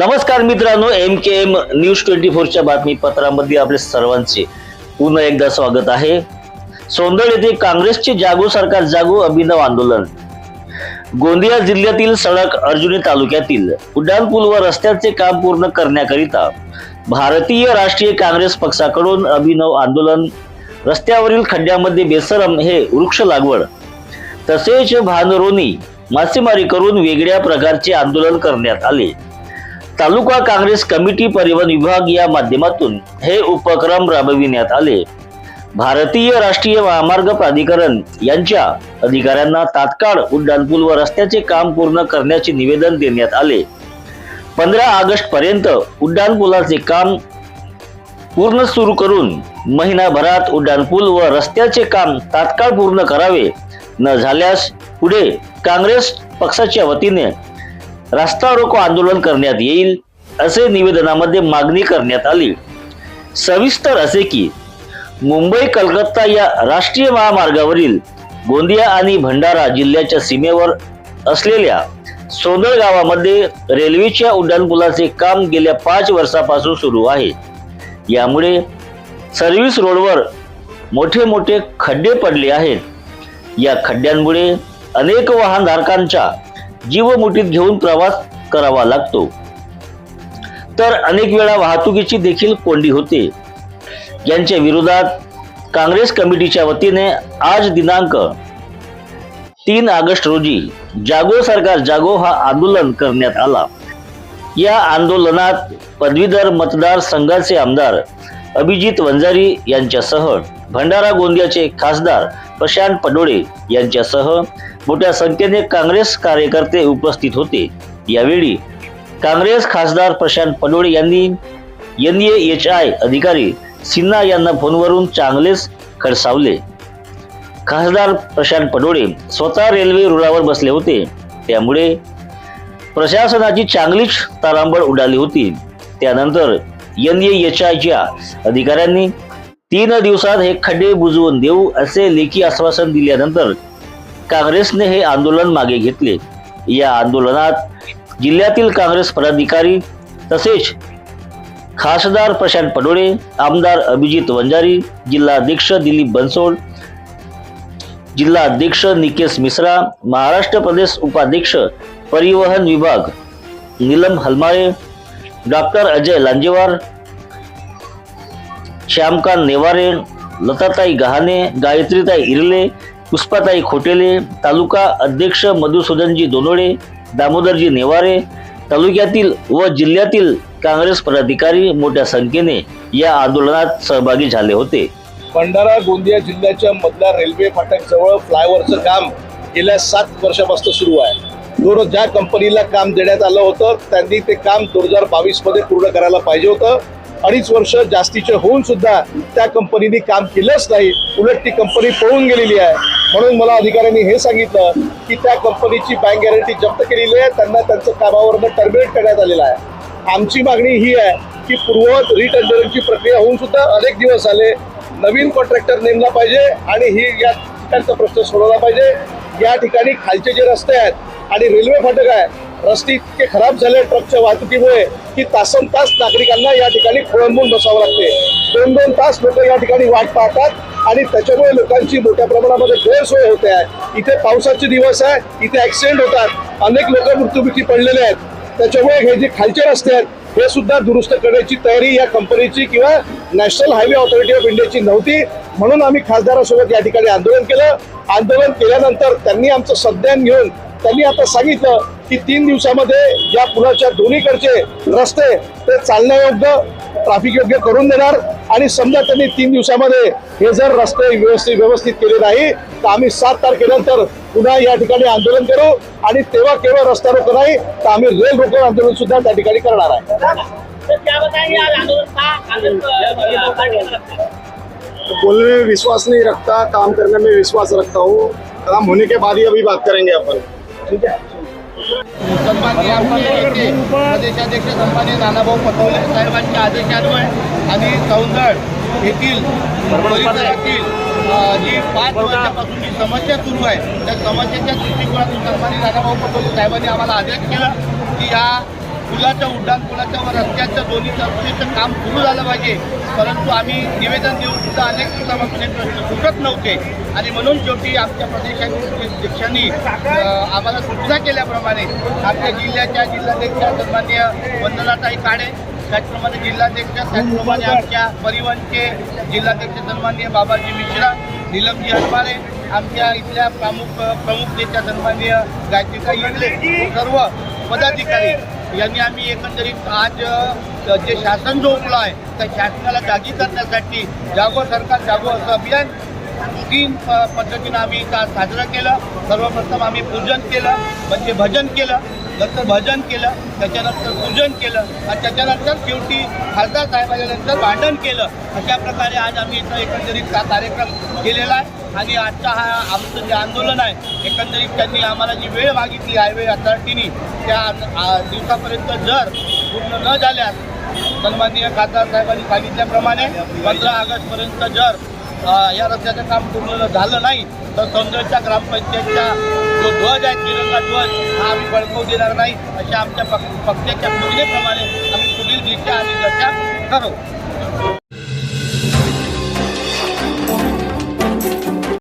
नमस्कार मित्रांनो M K M news twenty फोरच्या बातमीपत्रामध्ये आपले सर्वांचे पुन्हा एकदा स्वागत आहे. सोंदळ येथे काँग्रेसचे जागो सरकार जागो अभिनव आंदोलन. गोंदिया जिल्ह्यातील सडक अर्जुनी तालुक्यातील उड्डाणपूल व रस्त्याचे काम पूर्ण करण्याकरिता भारतीय राष्ट्रीय काँग्रेस पक्षाकडून अभिनव आंदोलन. रस्त्यावरील खड्ड्यामध्ये बेसरम हे वृक्ष लागवड. तसेच भानरोनी मासेमारी करून वेगळ्या प्रकारचे आंदोलन करण्यात आले. तालुका काँग्रेस कमिटी परिवहन विभाग या माध्यमातून हे उपक्रम राबविण्यात आले. भारतीय राष्ट्रीय महामार्ग प्राधिकरण यांच्या अधिकाऱ्यांना तात्काळ उड्डाणपूल व रस्त्याचे काम पूर्ण करण्याचे निवेदन देण्यात आले. पंधरा ऑगस्ट पर्यंत उड्डाणपुलाचे काम पूर्ण सुरू करून महिनाभरात उड्डाणपूल व रस्त्याचे काम तात्काळ पूर्ण करावे न झाल्यास पुढे काँग्रेस पक्षाच्या वतीने रास्ता रोको आंदोलन करण्यात येईल असे निवेदनामध्ये मागणी करण्यात आली. सविस्तर असे की मुंबई कलकत्ता या राष्ट्रीय महामार्गावरील गोंदिया आणि भंडारा जिल्ह्याच्या सीमेवर असलेल्या सोनळ गावामध्ये रेल्वेच्या उड्डाणपुलाचे काम गेल्या पाच वर्षापासून सुरू आहे. यामुळे सर्व्हिस रोडवर मोठे मोठे खड्डे पडले आहेत. या खड्ड्यांमुळे अनेक वाहनधारकांच्या जीव मुठीत घेऊन प्रवास करावा लागतो. तर अनेक वेळा वाहतुकीची देखील कोंडी होते. यांच्या विरोधात काँग्रेस कमिटीच्या वतीने आज दिनांक तीन ऑगस्ट रोजी जागो सरकार जागो हा आंदोलन करण्यात आला. या आंदोलनात पदवीधर मतदार संघाचे आमदार अभिजित वंजारी यांच्यासह भंडारा गोंदियाचे खासदार प्रशांत पडोळे यांच्यासह मोठ्या संख्येने काँग्रेस कार्यकर्ते उपस्थित होते. यावेळी काँग्रेस खासदार प्रशांत पडोळे यांनी एन एच आय अधिकारी सिन्हा यांना फोनवरून चांगलेच खडसावले. खासदार प्रशांत पडोळे स्वतः रेल्वे रुळावर बसले होते. त्यामुळे प्रशासनाची चांगलीच तारांबळ उडाली होती. त्यानंतर एन एच आयच्या अधिकाऱ्यांनी तीन दिवसात हे खड्डे बुजवून देऊ असे लेखी आश्वासन दिल्यानंतर काँग्रेसने हे आंदोलन मागे घेतले. या आंदोलनात जिल्ह्यातील काँग्रेस पदाधिकारी तसेच खासदार प्रशांत पडोळे आमदार अभिजित वंजारी जिल्हाध्यक्ष दिलीप बनसोड जिल्हाध्यक्ष निकेश मिश्रा महाराष्ट्र प्रदेश उपाध्यक्ष परिवहन विभाग नीलम हलमाळे डॉक्टर अजय लांजेवार श्यामकांत नेवारे लताताई गहाणे गायत्रीताई इरले पुष्पाताई खोटेले तालुका अध्यक्ष मधुसूदनजी दोनोळे दामोदरजी नेवारे तालुक्यातील व जिल्ह्यातील काँग्रेस पदाधिकारी मोठ्या संख्येने या आंदोलनात सहभागी झाले होते. भंडारा गोंदिया जिल्ह्याच्या मधल्या रेल्वे फाटक जवळ फ्लायओव्हरचं काम गेल्या सात वर्षापासून सुरू आहे. दोन ज्या कंपनीला काम देण्यात आलं होतं त्यांनी ते काम दोन हजार बावीसमध्ये पूर्ण करायला पाहिजे होतं. अडीच वर्ष जास्तीचे होऊन सुद्धा त्या कंपनीने काम केलंच नाही. उलट ती कंपनी पळून गेलेली आहे. म्हणून मला अधिकाऱ्यांनी हे सांगितलं की त्या कंपनीची बँक गॅरंटी जप्त केलेली आहे. त्यांना त्यांचं कामावरनं टर्मिनेट करण्यात आलेलं आहे. आमची मागणी ही आहे की पूर्ववत रिटेंडरिंगची प्रक्रिया होऊन सुद्धा अनेक दिवस आले नवीन कॉन्ट्रॅक्टर नेमला पाहिजे आणि ही या ठिकाणचा प्रश्न सोडवला पाहिजे. या ठिकाणी खालचे जे रस्ते आहेत आणि रेल्वे फाटक आहे रस्ते इतके खराब झाले ट्रकच्या वाहतुकीमुळे की तासन तास नागरिकांना या ठिकाणी खोळंबून बसावं लागते. दोन दोन तास लोक या ठिकाणी वाट पाहतात आणि त्याच्यामुळे लोकांची मोठ्या प्रमाणामध्ये गैरसोय होते आहे. इथे पावसाचे दिवस आहे इथे ऍक्सिडेंट होतात. अनेक लोक मृत्युमुखी पडलेले आहेत. त्याच्यामुळे हे जे खालचे रस्ते आहेत हे सुद्धा दुरुस्त करण्याची तयारी या कंपनीची किंवा नॅशनल हायवे ऑथॉरिटी ऑफ इंडियाची नव्हती. म्हणून आम्ही खासदारासोबत या ठिकाणी आंदोलन केलं. आंदोलन केल्यानंतर त्यांनी आमचं संज्ञान घेऊन त्यांनी आता सांगितलं की तीन दिवसामध्ये या पुलाच्या दोन्हीकडचे रस्ते ते चालण्यायोग्य ट्रॅफिक योग्य करून देणार. आणि समजा त्यांनी तीन दिवसामध्ये हे जर रस्ते व्यवस्थित व्यवस्थित केले नाही तर आम्ही सात तारखेनंतर पुन्हा या ठिकाणी आंदोलन करू. आणि तेव्हा केवळ रस्ता रोको नाही तर आम्ही रेल रोको आंदोलन सुद्धा त्या ठिकाणी करणार आहे? बोलने में विश्वास नहीं रखता काम करने में विश्वास रखता हूँ। काम होने के बाद ही अभी बात करेंगे अपन। ठीक है? सन्माननीय आमचे नेते प्रदेशाध्यक्ष सन्माननीय नानाभाऊ पटोले साहेबांच्या आदेशान्वय आणि सौंदड येथील परिसरातील जी पाच वर्षापासून जी समस्या सुरू आहे त्या समस्येच्या दृष्टिकोनातून सन्माननीय नानाभाऊ पटोले साहेबांनी आम्हाला आदेश केला की या पुलाच्या उड्डाणपुलाच्या व रस्त्याच्या दोन्ही तरतुदीचं काम सुरू झालं पाहिजे. परंतु आम्ही निवेदन देऊन सुद्धा अनेक दिवसापासून हे प्रश्न सुटत नव्हते. आणि म्हणून शेवटी आमच्या प्रदेशाध्यक्षांनी आम्हाला सूचना केल्याप्रमाणे आमच्या जिल्ह्याच्या जिल्हाध्यक्षा सन्मान्य वंदनाताई काळे त्याचप्रमाणे जिल्हाध्यक्ष त्याचप्रमाणे आमच्या परिवहनचे जिल्हाध्यक्ष सन्मान्य बाबाजी मिश्रा निलमजी हरमारे आमच्या इथल्या प्रमुख प्रमुख नेत्या सन्मान्य गायत्रीताई इंगले सर्व पदाधिकारी यांनी आम्ही एकंदरीत आज जे शासन जो उपला आहे त्या शासनाला जागी करण्यासाठी जागो सरकार जागो असं अभियान तीन प- पद्धतीनं आम्ही आज साजरं केलं. सर्वप्रथम आम्ही पूजन केलं म्हणजे भजन केलं. नंतर भजन केलं त्याच्यानंतर पूजन केलं आणि त्याच्यानंतर शेवटी खासदार साहेबांच्या नंतर भांडण केलं. अशा प्रकारे आज आम्ही इथं एकंदरीत हा कार्यक्रम केलेला आहे. आणि आजचा हा आमचं जे आंदोलन आहे एकंदरीत त्यांनी आम्हाला जी वेळ मागितली हायवे अथॉरिटीने त्या दिवसापर्यंत जर पूर्ण न झाल्यास सन्माननीय खासदार साहेबांनी सांगितल्याप्रमाणे पंधरा ऑगस्टपर्यंत जर या रस्त्याचं काम पूर्ण झालं नाही तर समजच्या ग्रामपंचायतचा जो ध्वज आहे तिरंगा ध्वज हा आम्ही बळकवू देणार नाही अशा आमच्या पक्ष पक्षाच्या योजनेप्रमाणे आम्ही पुढील दिशा आणि दशा ठरवू